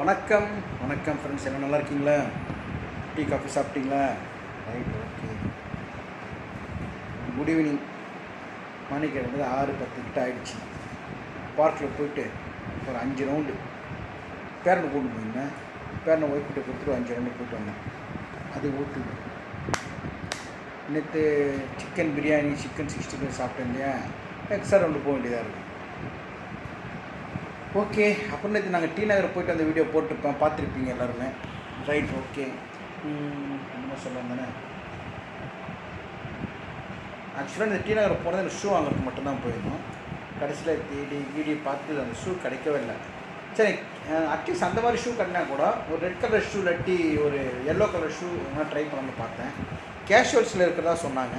வணக்கம். வணக்கம் ஃப்ரெண்ட்ஸ் என்ன நல்லா இருக்கீங்களா? டீ காஃபி சாப்பிட்டீங்களா? ரைட் ஓகே குட் ஈவினிங் மணிக்கு வந்து ஆறு பத்து கிட்ட ஆகிடுச்சு பார்க்கில் போயிட்டு ஒரு அஞ்சு ரவுண்டு பேரனை கூட்டு போயிருந்தேன். பேரனை ஒய்ஃப் கிட்ட கொடுத்துட்டு அஞ்சு ரவுண்டு போயிட்டு வந்தேன். அது ஊட்டு நேற்று chicken biryani chicken sixty five சாப்பிட்டேன் இல்லையா? எக்ஸ்ட்ரா ரவுண்டு போக வேண்டியதாக இருக்குது ஓகே அப்புறம் நேற்று நாங்கள் டி நகர் போயிட்டு அந்த வீடியோ போட்டிருப்பேன் பார்த்துருப்பீங்க எல்லாருமே. ரைட் ஓகே என்ன சொல்ல தானே ஆக்சுவலாக இந்த டி நகர் போனது எனக்கு ஷூ வாங்குறதுக்கு மட்டும்தான் போயிருந்தோம். கடைசியில் தேடி வீடியோ பார்த்து அந்த ஷூ கிடைக்கவே இல்லை. சரி அட்லீஸ்ட் அந்த மாதிரி ஷூ கட்டினா கூட ஒரு ரெட் கலர் ஷூ இல்லாட்டி ஒரு எல்லோ கலர் ஷூ வேணால் ட்ரை பண்ணி பார்த்தேன். கேஷுவல்ஸில் இருக்கிறதா சொன்னாங்க.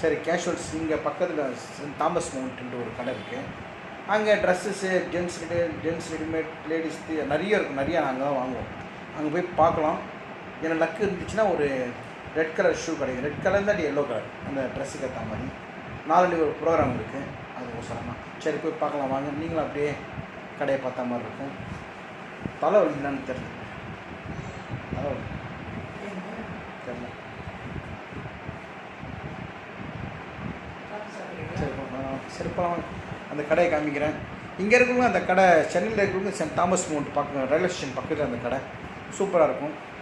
சரி கேஷுவல்ஸ் இங்கே பக்கத்தில் தாமஸ் மவுண்ட்ன்ற ஒரு கடை இருக்குது அங்கே dresses gents gents readymade ladies நிறைய இருக்கும். நிறையா நாங்கள் தான் வாங்குவோம். அங்கே போய் பார்க்கலாம். எனக்கு லக்கு இருந்துச்சுன்னா ஒரு ரெட் கலர் ஷூ கிடைக்கும். ரெட் கலர் தான் எல்லோ கலர் அந்த ட்ரெஸ்ஸுக்கு ஏற்ற மாதிரி. நாலு ஒரு ப்ரோக்ராம் இருக்குது அது ஒசரமா சரி போய் பார்க்கலாம். வாங்க. நீங்களும் அப்படியே கடையை பார்த்த மாதிரி இருக்கும். தலை என்னன்னு தெரியல தலை வலி தெரியல சரி போகலாம். சரி போகலாம் அந்த கடையை காமிக்கிறேன். இங்கே இருக்கவங்க அந்த கடை சென்னையில் இருக்கிறவங்க சென்ட் தாமஸ் மவுண்ட் பக்கம் ரயில்வே ஸ்டேஷன் பக்கத்தில் அந்த கடை. சூப்பராக இருக்கும்.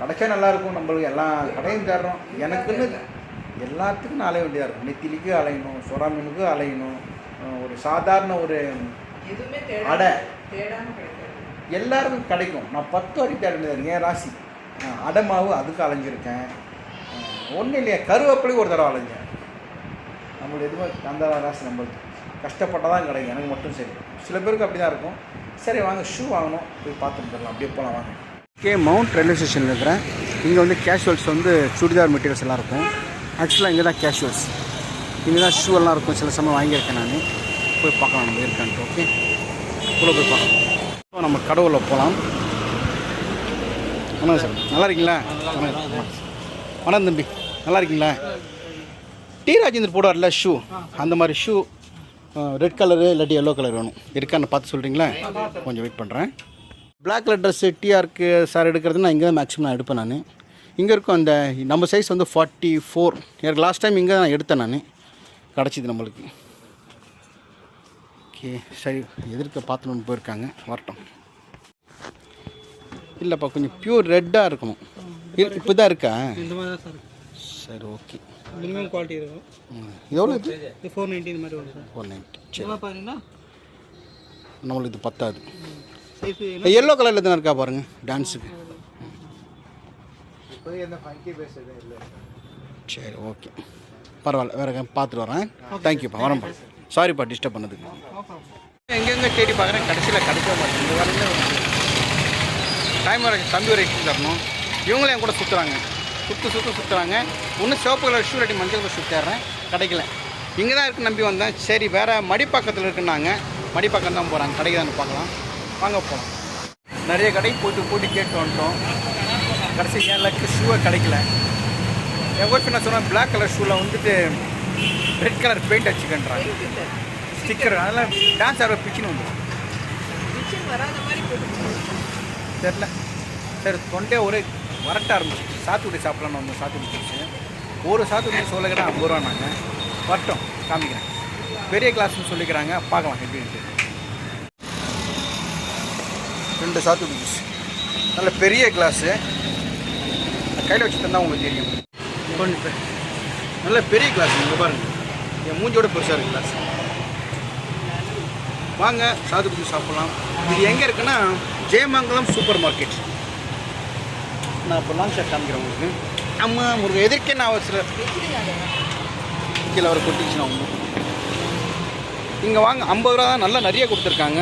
கடைக்கே நல்லாயிருக்கும் நம்மளுக்கு எல்லா கடையும் தேடுறோம். எனக்குன்னு எல்லாத்துக்கும் நான் அலைய வேண்டியதாக இருக்கும். நெத்திலிக்கு அலையணும் சொரா மீனுக்கு அலையணும் ஒரு சாதாரண ஒரு அடை. எல்லாருக்கும் கிடைக்கும். நான் பத்து வரைக்கும் தேட முடியாது என் ராசி. அஹ் அடமாவு அதுக்கு அலைஞ்சிருக்கேன். ஒன்றும் இல்லையா. கருவேப்பிலைக்கு ஒரு தடவை அலைஞ்சேன். நம்மளுக்கு எதுவுமே அந்த ராசி நம்மளுக்கு. கஷ்டப்பட்டால் தான் கிடைக்கும். எனக்கு மட்டும் சரி. சில பேருக்கு அப்படி தான் இருக்கும். சரி வாங்க ஷூ வாங்கணும். போய் பார்த்துட்டு போயிடலாம். அப்படியே போகலாம் வாங்க. கே மவுண்ட் ரயில்வே ஸ்டேஷனில் இருக்கிறேன். இங்கே வந்து கேஷுவல்ஸ் வந்து சுடிதார் மெட்டீரியல்ஸ் எல்லாம் இருக்கும். ஆக்சுவலாக இங்கே தான் கேஷுவல்ஸ் இங்கே தான் ஷூ எல்லாம் இருக்கும். சில சமயம் வாங்கியிருக்கேன் நான். போய் பார்க்கலாம். நம்ம இருக்கான்ட்டு ஓகே உள்ள போய் பார்க்கலாம். இப்போ நம்ம கடவுளில் போகலாம் வணக்கம் சார். நல்லா இருக்கீங்களா? வணக்கம். தம்பி. நல்லா இருக்கீங்களா? டி ராஜேந்திர போடுவார்ல ஷூ அந்த மாதிரி ஷூ ரெட் கலரு இல்லாட்டி எல்லோ கலர் வேணும். இருக்கான்னு பார்த்து சொல்கிறீங்களா கொஞ்சம் வெயிட் பண்ணுறேன் பிளாக் கலர் ட்ரெஸ்ஸு டிஆருக்கு சார் எடுக்கிறது நான் இங்கே தான் மேக்ஸிமம் நான் எடுப்பேன் நான். இங்கே இருக்கும் அந்த நம்ம சைஸ் வந்து ஃபார்ட்டி ஃபோர் எனக்கு லாஸ்ட் டைம் இங்கே தான் எடுத்தேன் நான். கிடச்சிது நம்மளுக்கு. ஓகே சரி எதிர்க்க பார்த்துன்னு போயிருக்காங்க. வரட்டும். இல்லைப்பா கொஞ்சம் பியூர் ரெட்டாக இருக்கணும். இப்போ தான் இருக்கா? சரி ஓகே மினிமம் குவாலிட்டி இருக்கும். எவ்வளோ இது? இது ஃபோர் நைன்ட்டி இந்த மாதிரி வரும் சார். ஃபோர் நைன்ட்டி சரி. பார்த்தீங்கன்னா நம்மளுக்கு இது பத்தாது. எல்லோ கலரில் தானே இருக்கா பாருங்கள் டான்ஸுக்கு சரி ஓகே பரவாயில்ல வேறு பார்த்துட்டு வரேன். தேங்க்யூப்பா வரேன்ப்பா சாரிப்பா டிஸ்டர்ப் பண்ணதுக்கு. எங்கெங்கே தேடி பார்க்குறேன் கடைசியில் கிடைக்க மாட்டேங்குது. இந்த வரல டைம் வர தம்பி எக்ஸ்ட்ரா தரணும். இவங்களும் என் கூட சுற்றுறாங்க சுற்று சுற்று சுற்றுறாங்க ஒன்று சிவப்பு கலர் ஷூ இல்லாட்டி மஞ்சள் கலர் ஷூ தேடுறேன். கிடைக்கல. இங்கே தான் இருக்கு நம்பி வந்தேன். சரி வேறு மடிப்பாக்கத்தில் இருக்குன்னாங்க. மடிப்பாக்கம் தான் போகிறாங்க கடைக்கு பார்க்கலாம் வாங்க போகலாம் நிறைய கடைக்கு போயிட்டு போயிட்டு கேட்டு வந்துட்டோம். கடைசி என் லக்கு ஷூவை கிடைக்கல. என் ஒய்ஃப் என்ன சொன்னால் பிளாக் கலர் ஷூவில் வந்துட்டு ரெட் கலர் பெயிண்ட் அடிச்சுக்கன்றாங்க. ஸ்டிக்கர் அதெல்லாம் டான்ஸ் ஆடுற பிச்சுன்னு வந்துடும் போட்டு தெரில சரி தொண்டே ஒரே வரட்ட ஆரம்பிச்சிச்சு சாத்துக்குடி சாப்பிட்லான்னு வந்து சாத்துக்குடி ஜூஸு ஒரு சாத்துக்குடி சொல்லுகிறேன் ஐம்பது ரூபா நாங்கள் வரட்டும் காமிக்கிறேன். பெரிய கிளாஸ்னு சொல்லிக்கிறாங்க. பார்க்கலாம் எப்படின்ட்டு ரெண்டு சாத்துக்குடி ஜூஸ் நல்ல பெரிய கிளாஸு கையில் வச்சு தந்தால் உங்களுக்கு தெரியும். நல்ல பெரிய கிளாஸ் இங்கே பாருங்க. என் மூஞ்சோட பெருசாக இருக்கு கிளாஸ் வாங்க சாத்துக்குடி சாப்பிட்லாம். இது எங்கே இருக்குன்னா ஜெயமங்கலம் சூப்பர் மார்க்கெட் நான் இப்போ லாங் ஷாட் காமிக்கிறேன் உங்களுக்கு. நம்ம உங்களுக்கு எதிர்க்கே நான் ஒரு சில கீழே அவர் கொட்டிச்சுனா உங்களுக்கு இங்கே வாங்க ஐம்பது ரூபா தான் நல்லா நிறைய கொடுத்துருக்காங்க.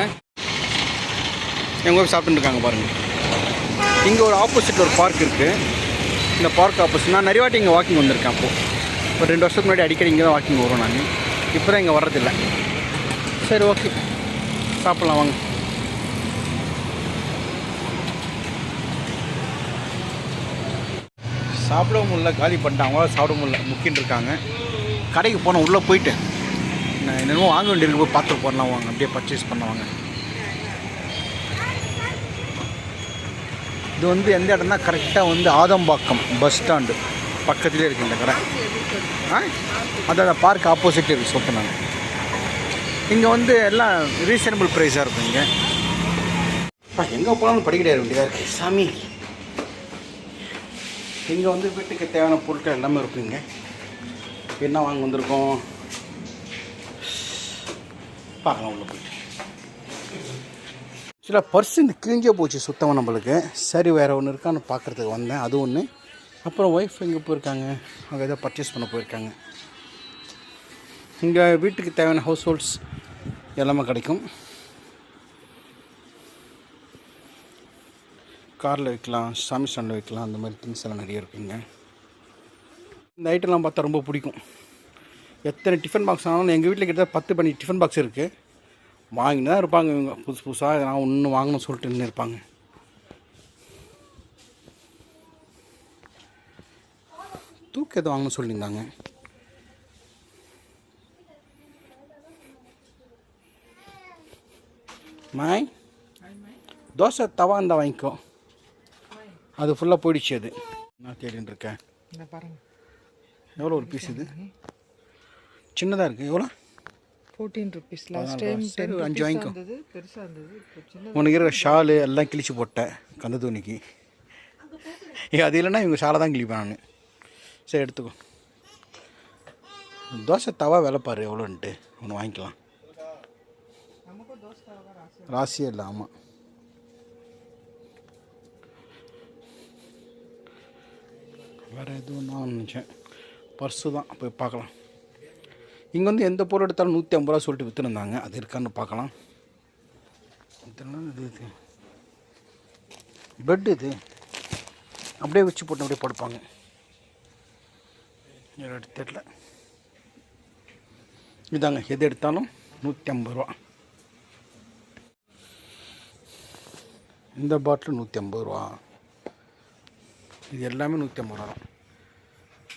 எங்கள் ஊர் சாப்பிட்டுன்னு இருக்காங்க பாருங்கள் இங்கே ஒரு ஆப்போசிட்டில் ஒரு பார்க் இருக்குது இந்த பார்க் ஆப்போசிட் நான் நிறைய வாட்டி இங்கே வாக்கிங் வந்திருக்கேன் அப்போது ஒரு ரெண்டு வருஷத்துக்கு முன்னாடி அடிக்கடி இங்கே தான் வாக்கிங் வரும் நான். இப்போ தான் இங்கே வர்றதில்லை. சரி ஓகே சாப்பிட்லாம் வாங்க. சாப்பிடவும் முடியல காலி பண்ணிட்டாங்க. சாப்பிட முடியல. முக்கின்னு இருக்காங்க. கடைக்கு போனோம் உள்ளே போயிட்டு நான் என்னென்னமோ வாங்க வேண்டியிருக்கு. போய் பார்த்துட்டு போடலாம் வாங்க. அப்படியே பர்ச்சேஸ் பண்ணுவாங்க இது வந்து எந்த இடம்னா கரெக்டாக வந்து ஆதம்பாக்கம் பஸ் ஸ்டாண்டு பக்கத்துலேயே இருக்குது இந்த கடை. ஆ? அதான் பார்க் ஆப்போசிட் இருக்குது சொல்லிட்டு இங்கே வந்து எல்லாம் ரீசனபிள் ப்ரைஸாக இருக்கும் இங்கே. எங்கே போனாலும் படிக்கிட்டே வேண்டியதாக இருக்குது சாமி இங்கே வந்து வீட்டுக்கு தேவையான பொருட்கள் எல்லாமே இருக்குங்க. என்ன வாங்க வந்திருக்கோம்? பார்க்கலாம் உள்ள போயிட்டு. சில பர்ஸ் இந்த கிழிஞ்சே போச்சு சுத்தமாக நம்மளுக்கு. சரி வேறு ஒன்று இருக்கான்னு பார்க்குறதுக்கு வந்தேன். அது ஒன்று அப்புறம் ஒய்ஃப் எங்கே போயிருக்காங்க? அவங்க ஏதோ பர்ச்சேஸ் பண்ண போயிருக்காங்க. இங்கே வீட்டுக்கு தேவையான ஹவுஸ் ஹோல்ட்ஸ் எல்லாமே கிடைக்கும். காரில் வைக்கலாம் சாமி ஸ்டாண்டில் வைக்கலாம் அந்த மாதிரி திங்ஸ் எல்லாம் நிறைய இருக்குங்க. இந்த ஐட்டம்லாம் பார்த்தா ரொம்ப பிடிக்கும். எத்தனை டிஃபன் பாக்ஸ் ஆனாலும் எங்கள் வீட்டில் கிட்ட பத்து பண்ணி டிஃபன் பாக்ஸ் இருக்குது வாங்கிட்டு தான் இருப்பாங்க இவங்க. புதுசு புதுசாக நான் ஒன்று வாங்கணும்னு சொல்லிட்டு நின்று இருப்பாங்க. தூக்கு எதுவும் வாங்கணும்னு சொல்லியிருந்தாங்க. மாய்? தோசை தவா இருந்தால் வாங்கிக்கோ. அது ஃபுல்லாக போயிடுச்சு அது. நான் தேடின்னு இருக்கேன் எவ்வளோ ஒரு பீஸ் இது? சின்னதாக இருக்குது எவ்வளோ ஃபோர்டீன் ருபீஸ் லாஸ்ட் டைம். சரி, அஞ்சு வாங்கிக்கோ. உனக்கு இருக்கிற ஷாலு எல்லாம் கிழிச்சு போட்டேன் கந்த துணிக்கு. ஏ அது இல்லைன்னா இவங்க ஷாலை தான் கிழிப்பேன் நான். சரி எடுத்துக்கோ. தோசை தவா விலை பாரு எவ்வளோன்ட்டு ஒன்று வாங்கிக்கலாம். ராசியே இல்லை ஆமாம் வேறு எதுவும் நான் நினச்சேன். பர்ஸு தான். போய் பார்க்கலாம். இங்கே வந்து எந்த பொருள் எடுத்தாலும் நூற்றி ஐம்பது ரூபா சொல்லிட்டு விற்றுருந்தாங்க அது இருக்கான்னு பார்க்கலாம். இதெல்லாம் இது இது. பெட் இது. அப்படியே வச்சு போட்டு அப்படியே படுப்பாங்க. எனக்கு இதாங்க. எது எடுத்தாலும் நூற்றி ஐம்பது ரூபா. இந்த பாட்டில் நூற்றி ஐம்பது ரூபா. இது எல்லாமே நூற்றி ஐம்பது ரூபா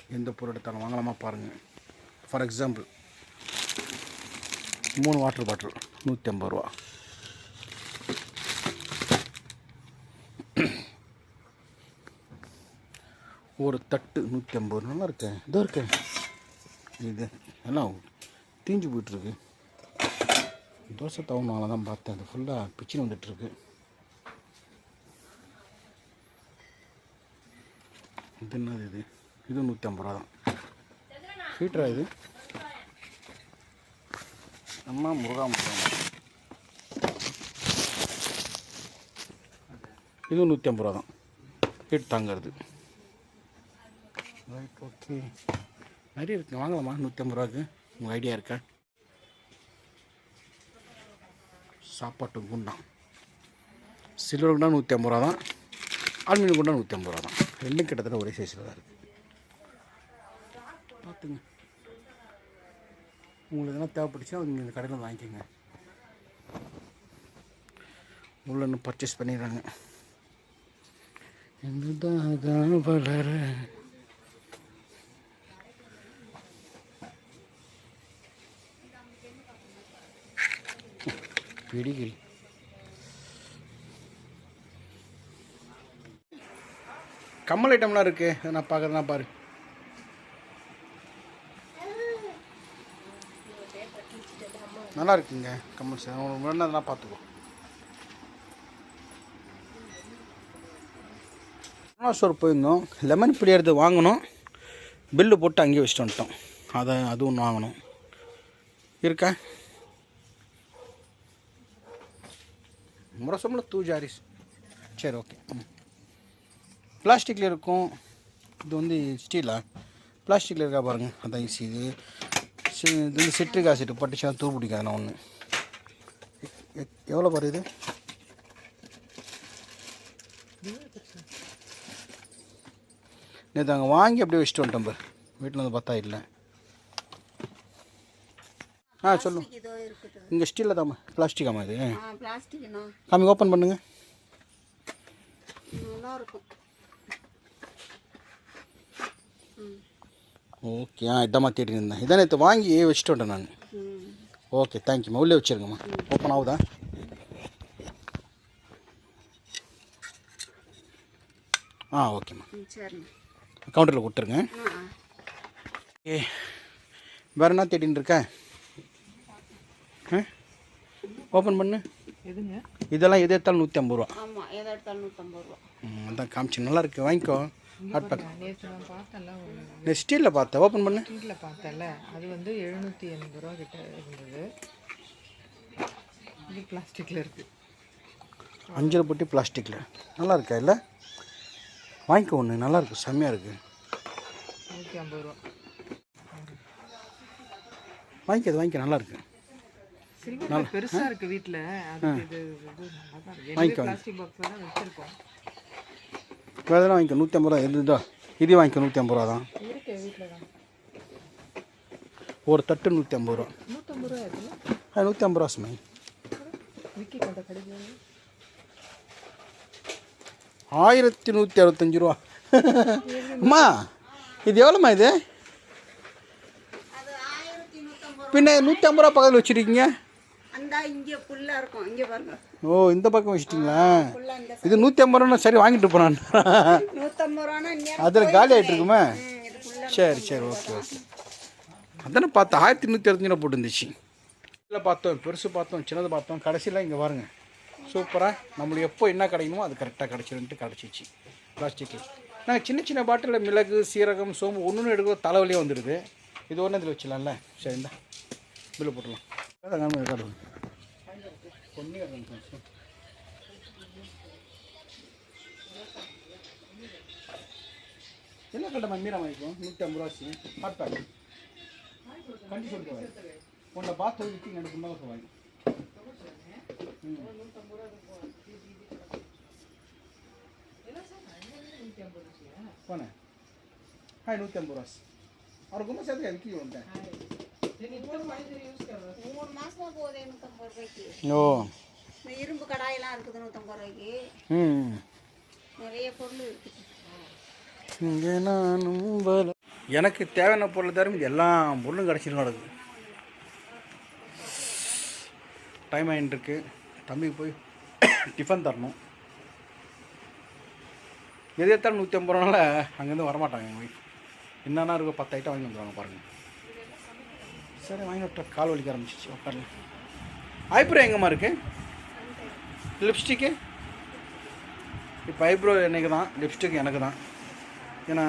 எந்த பொருள் எடுத்தாலும் வாங்கலாமா பாருங்கள் ஃபார் எக்ஸாம்பிள் மூணு வாட்டர் பாட்டில் நூற்றி ஐம்பது ரூபா. ஒரு தட்டு நூற்றி ஐம்பது நல்லா இருக்கேன் இதோ இருக்கேன் இது எல்லாம் தீஞ்சு போயிட்டுருக்கு தோசை தவணும் தான் பார்த்தேன் அது ஃபுல்லாக பிச்சின்னு வந்துட்டுருக்கு இது என்னது இது. இது நூற்றி ஐம்பது ரூபா தான். ஹீட்டரா இது? நம்ம முருகா முருகா இது நூற்றி ஐம்பது ரூபா தான். ஹீட் தாங்கிறது. ரைட் ஓகே நிறைய இருக்குங்க வாங்கலாமா? நூற்றி ஐம்பது ரூபாய்க்கு. உங்கள் ஐடியா இருக்கா? சாப்பாட்டு குண்டான் சில்வர் குண்டா நூற்றி ஐம்பது ரூபா தான். அலுமினியம் குண்டா நூற்றி ஐம்பது ரூபா தான். ரெண்டும் கிட்டத்தட்ட ஒரே சைஸில் தான் இருக்குது பார்த்துங்க. உங்களுக்கு எதனா தேவைப்பட்டுச்சுன்னா நீங்கள் இந்த கடையில் வாங்கிக்கோங்க. உள்ள இன்னும் பர்ச்சேஸ் பண்ணிடுறாங்க. என்னதான் வளர பிடிக்கிரி கம்மல் ஐட்டம்லாம் இருக்கு. நான் பார்க்குறதுனா பாரு. நல்லா இருக்குங்க கம்மல் சார் உங்களுக்கு வேணாதான் பார்த்துக்கோ பார்த்துக்கோ ஸ்டோர் போயிருந்தோம். லெமன் பிளியறது வாங்கணும் பில்லு போட்டு அங்கேயே வச்சுட்டு வந்துட்டோம். அதை அது ஒன்று வாங்கணும் இருக்கா? முரசம்ல தூ ஜாரிஸ் சரி ஓகே ம். பிளாஸ்டிக்கில் இருக்கும். இது வந்து ஸ்டீலா? பிளாஸ்டிக்கில் இருக்கா பாருங்கள் அதான் ஈஸி இது. இது வந்து சிட்ரிக் ஆசிட் பட்டுச்சா தூ பிடிக்காது நான் ஒன்று எவ்வளோ பாரு இது? நேற்று அங்கே வாங்கி அப்படியே வச்சுட்டு வந்துட்டோம் பாரு. வீட்டில் வந்து பார்த்தா இல்லை. ஆ சொல்லும் இருக்குது. இங்கே ஸ்டீலில் தாம்மா. பிளாஸ்டிக்காம்மா இது. காமி ஓப்பன் பண்ணுங்க. நல்லா இருக்கும். ஓகே ஆ இதாம்மா தேடி இருந்தேன். இதான் நேற்று வாங்கி வச்சுட்டு வந்துட்டேன் நான். ஓகே தேங்க்யூம்மா உள்ளே வச்சுருங்கம்மா. ஓப்பன் ஆகுதா? ஆ ஓகேம்மா கவுண்டரில் கொடுத்துருங்க. ஆ ஆ. ஏ வேறு என்ன தேடின்னு இருக்க? ஓப்பன் பண்ணு. எதுங்க? இதெல்லாம் எது எடுத்தாலும் நூற்றி ஐம்பது ரூபா. ஆமாம் எதை எடுத்தாலும் நூற்றம்பது ரூபா. ம், அதான் காமிச்சு. நல்லா இருக்கு. வாங்கிக்கோ. ஒரு இந்த ஸ்டீலில் பார்த்தேன் ஓப்பன் பண்ணு. ஸ்ட்ரீட்டில் பார்த்தேன்ல அது வந்து எழுநூற்றி எண்பது ரூபா கிட்ட இருந்தது. இது பிளாஸ்டிக்கில் இருக்குது அஞ்சரை பொட்டி பிளாஸ்டிக்கில் நல்லா இருக்கா இல்லை? வாங்கிக்கோ ஒன்று நல்லா இருக்கு செம்மையாக இருக்குது நூற்றி ஐம்பது ரூபா. வாங்கிக்க அது வாங்கிக்க நல்லா இருக்கு. சில்வர் பெருசாக இருக்குது வீட்டில் இருக்குது வாங்கிக்கோ. பிளாஸ்டிக் பாக்ஸில் தான் வச்சுருக்கோம். வேறு எதனா வாங்கிக்கோ நூற்றி ஐம்பது ரூபா. இருந்ததா இது வாங்கிக்கோ நூற்றி ஐம்பது ரூபா தான். இருக்கு வீட்டில் தான். ஒரு தட்டு நூற்றி ஐம்பது ரூபா அது நூற்றி ஐம்பது ரூபா சுமை. ஆயிரத்தி நூற்றி அறுபத்தஞ்சு ரூபா. அம்மா இது எவ்வளோம்மா இது? பின்ன நூற்றி ஐம்பது ரூபா. பக்கத்தில் வச்சுருக்கீங்க? அந்த இங்கே ஃபுல்லாக இருக்கும் இங்கே பாருங்க. ஓ இந்த பக்கம் வச்சிட்டிங்களா? இது நூற்றி ஐம்பது ரூபா சரி வாங்கிட்டு போனான் அதில் காலி ஆகிட்டு இருக்குமே சரி சரி ஓகே ஓகே. அதானே பார்த்தேன் ஆயிரத்தி நூற்றி அறுபத்தஞ்சு ரூபா போட்டுருந்துச்சு. இல்லை பார்த்தோம் பெருசு பார்த்தோம் சின்னது பார்த்தோம். கடைசியில் இங்கே பாருங்க. சூப்பராக நம்மளுக்கு எப்போ என்ன கிடைக்குமோ அது கரெக்டாக கிடச்சிருந்துட்டு கிடச்சிச்சு. பிளாஸ்டிக்கில் நாங்கள் சின்ன சின்ன பாட்டிலில் மிளகு சீரகம் சோம்பு ஒன்று ஒன்று எடுக்க தலைவலியே வந்துடுது. இது ஒன்று இதில் வச்சிடலாம்ல. சரி இந்தா. பில்லு போட்டுடலாம். அதான் காமி ரெக்கார்டு பொண்ணு என்ன கட்டமா மீரா வாங்கிக்கும் நூற்றி ஐம்பது ரூபாச்சு ஹாட் பேக் கண்டி சொல்லிட்டு உன்னை பார்த்து விற்று எனக்கு மேலே வாங்கி போனேன் ஹாய் நூற்றி ஐம்பது ரூபா அவர் மூணு மாசமா போகுது நூற்றம்பது ரூபாய்க்கு ஓ. இந்த இரும்பு கடாயெல்லாம் இருக்குது நூற்றம்பது ரூபாய்க்கு. ம். நிறைய பொருள் இருக்குது இங்கே நானும் எனக்கு தேவையான பொருள் இது எல்லா பொருளும் கிடச்சிட்டு நடக்குது. டைம் ஆகிட்டு இருக்கு தம்பிக்கு போய் டிஃபன் தரணும். எது எடுத்தாலும் நூற்றி ஐம்பது ரூபானால அங்கேருந்து வரமாட்டாங்க எங்கள் ஒய்ஃப் என்னென்ன இருக்கோ பத்து ஐட்டம் வாங்கி வந்துடுவாங்க பாருங்கள் சரி வாங்கி விட்டேன் கால் வலிக்க ஆரம்பிச்சிச்சு உட்காரல. ஐப்ரோ எங்கம்மா இருக்குது லிப்ஸ்டிக்கு இப்போ ஐப்ரோ எனக்கு தான் லிப்ஸ்டிக் எனக்கு தான் ஏன்னா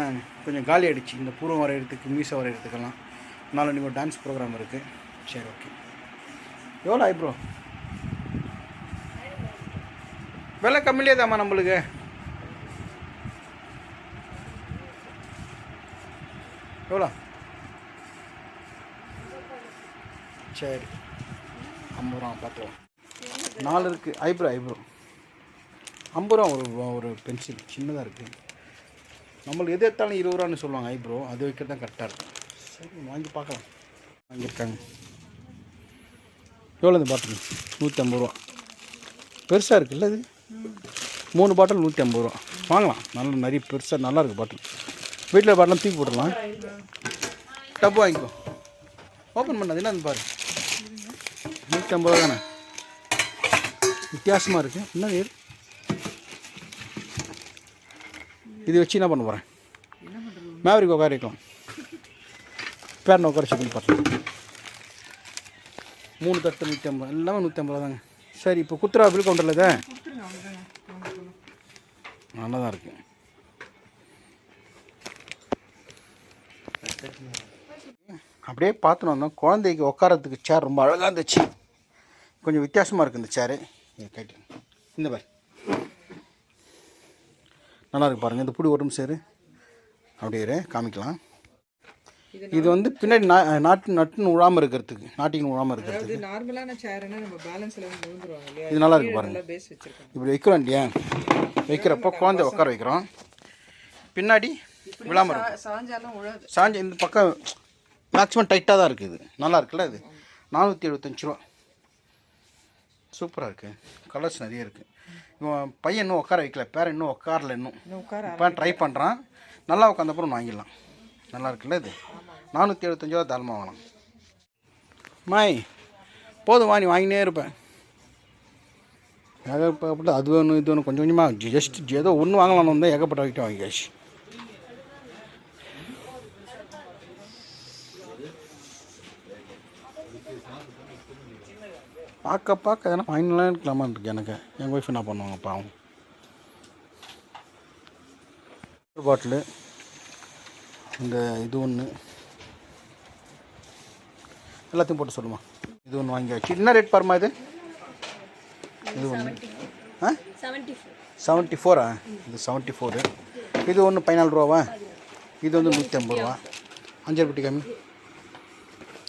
கொஞ்சம் காலி ஆகிடுச்சு இந்த பூர்வம் வரைகிறதுக்கு மீசை வரைகிறதுக்கெல்லாம் நாலு ஒரு டான்ஸ் ப்ரோக்ராம் இருக்குது சரி ஓகே எவ்வளோ ஐப்ரோ விலை கம்மிலே தாம்மா நம்மளுக்கு. எவ்வளோ சரி ஐம்பது ரூபா பார்த்துருவோம் நாலு இருக்குது ஐப்ரோ ஐப்ரோ. ஐம்பது ரூபா ஒரு ஒரு பென்சில் சின்னதாக இருக்குது நம்மளுக்கு எது எடுத்தாலும் இருபது ரூபான்னு சொல்லுவாங்க ஐப்ரோ. அது வைக்கிறது தான் கரெக்டாக இருக்கும். சரி வாங்கி பார்க்கலாம். வாங்கியிருக்காங்க. எவ்வளோ இந்த பாட்டில் நூற்றி ஐம்பது ரூபா. பெருசாக இருக்குல்ல இது? மூணு பாட்டில் நூற்றி ஐம்பது ரூபா. வாங்கலாம். நல்ல நிறைய பெருசாக நல்லா இருக்குது பாட்டில் வீட்டில் பாட்டிலாம் தூக்கி போட்டுடலாம். டப்பு வாங்கிக்கோ. ஓப்பன் பண்ணது. என்ன பாரு. இரநூத்தி ஐம்பது ரூபா தானே? வித்தியாசமாக இருக்குது என்ன இது? இது வச்சு என்ன பண்ண போகிறேன் மேவரிக்கு உட்கார வைக்கலாம். பேரனை உட்கார வச்சு பார்த்தேன் மூணு தட்டு நூற்றி ஐம்பது எல்லாமே நூற்றி ஐம்பது தாங்க. சரி இப்போ குத்துரா பில் கவுண்டரில் இதை? நல்லா தான் இருக்கு. அப்படியே பார்த்துன்னு வந்தோம். குழந்தைக்கு உட்காரத்துக்கு சேர் ரொம்ப அழகாக இருந்துச்சு. கொஞ்சம் வித்தியாசமாக இருக்குது இந்த சேரு கேட்டு. இந்த பாரு. நல்லா இருக்கு பாருங்கள் இந்த புடி உடம்பு சேரு அப்படியே காமிக்கலாம். இது வந்து பின்னாடி நா நாட்டு நட்டுன்னு விழாமல் இருக்கிறதுக்கு நாட்டின்னு விழாமல் இருக்கிறதுக்கு. இது நார்மலான சேர்னா நம்ம பேலன்ஸ்ல இது நல்லா இருக்கு பாருங்க. இப்படி வைக்கிறோம் இல்லையா? வைக்கிறப்போ குழந்தை உட்கார வைக்கிறோம். பின்னாடி விழாமல் இருக்கும் சாஞ்ச இந்த பக்கம் மேக்ஸிமம் டைட்டாக தான் இருக்குது நல்லா இருக்குல்ல இது? நானூற்றி எழுபத்தஞ்சு ரூபா. சூப்பராக இருக்குது கலர்ஸ் நிறைய இருக்குது இவன் பையன் இன்னும் உட்கார வைக்கல. பேரன் இன்னும் உட்காரல இன்னும். இப்போ ட்ரை பண்ணுறான் நல்லா உட்காந்தப்புறம் வாங்கிடலாம். நல்லா இருக்குல்ல இது? நானூற்றி எழுபத்தஞ்சு ரூபா தாராளமாக வாங்கலாம். மாய் போதும் வா நீ வாங்கினே இருப்பேன் ஏகப்பட்ட அது ஒன்று இது ஒன்று கொஞ்சம் கொஞ்சமாக ஜஸ்ட் ஏதோ ஒன்று வாங்கலாம்னு வந்தால் ஏகப்பட்ட ஐட்டம் வாங்கியாச்சு. பார்க்க பார்க்க எதனா ஃபைனலாக இருக்கலாமான் இருக்கு எனக்கு. எங்கள் ஒய்ஃப் என்ன பண்ணுவாங்க பாவம். பாட்டிலு இந்த இது ஒன்று எல்லாத்தையும் போட்டு சொல்லுமா. இது ஒன்று வாங்கியாச்சு. என்ன ரேட் பாருமா இது? இது ஒன்று ஆ? செவன்ட்டி ஃபோரா இது செவன்ட்டி ஃபோரு இது ஒன்று பதினாலு ரூபாவா? இது வந்து நூற்றி ஐம்பது ரூபா. அஞ்சு பெட்டி கம்மி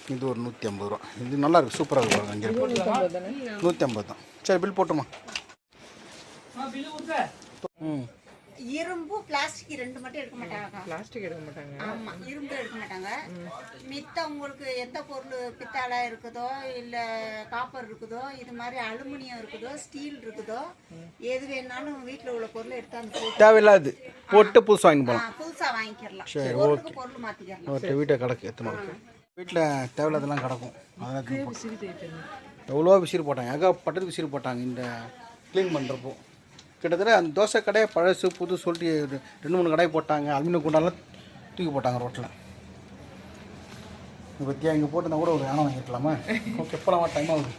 இது ஒரு நூற்றி ஐம்பது ரூபா. இது நல்லா இருக்கு சூப்பராக இருக்கு பாருங்க அஞ்சரை பெட்டி நூற்றி ஐம்பது தான். சரி பில் போட்டுமா? ம். இரும்பு பிளாஸ்டிக் ரெண்டு மட்டும் எடுக்க மாட்டாங்க பிளாஸ்டிக் எடுக்க மாட்டாங்க. ஆமா இரும்பு எடுக்க மாட்டாங்க. மித்த உங்களுக்கு எந்த பொருள் பித்தாளை இருக்குதோ இல்ல காப்பர் இருக்குதோ இது மாதிரி அலுமினியம் இருக்குதோ ஸ்டீல் இருக்குதோ எது வேணாலும் வீட்ல உள்ள பொருளை எடுத்து அந்த போட்டு தேவையில்லாது. போட்டு புதுசு வாங்கி போகலாம். ஆ, புதுசா வாங்கிக்கிறலாம் சரி, பொருள் மாத்திக்கலாம் ஒரு வீட்டை கிடக்கு எத்தனை வீட்டில் தேவையில்லாதெல்லாம் கிடக்கும். அதெல்லாம் எவ்வளோ விசிறி போட்டாங்க. ஏகப்பட்டது விசிறி போட்டாங்க இந்த க்ளீன் பண்ணுறப்போ கிட்டத்தட்ட அந்த தோசை கடையை பழசு புது சொல்லிட்டு ரெண்டு மூணு கடை போட்டாங்க. அலுமினியம் குண்டாலாம் தூக்கி போட்டாங்க ரோட்டில் பற்றியா இங்கே போட்டுருந்தா கூட ஒரு யானை வாங்கிருக்கலாமா ஓகே போகலாமா டைம் ஆகுது.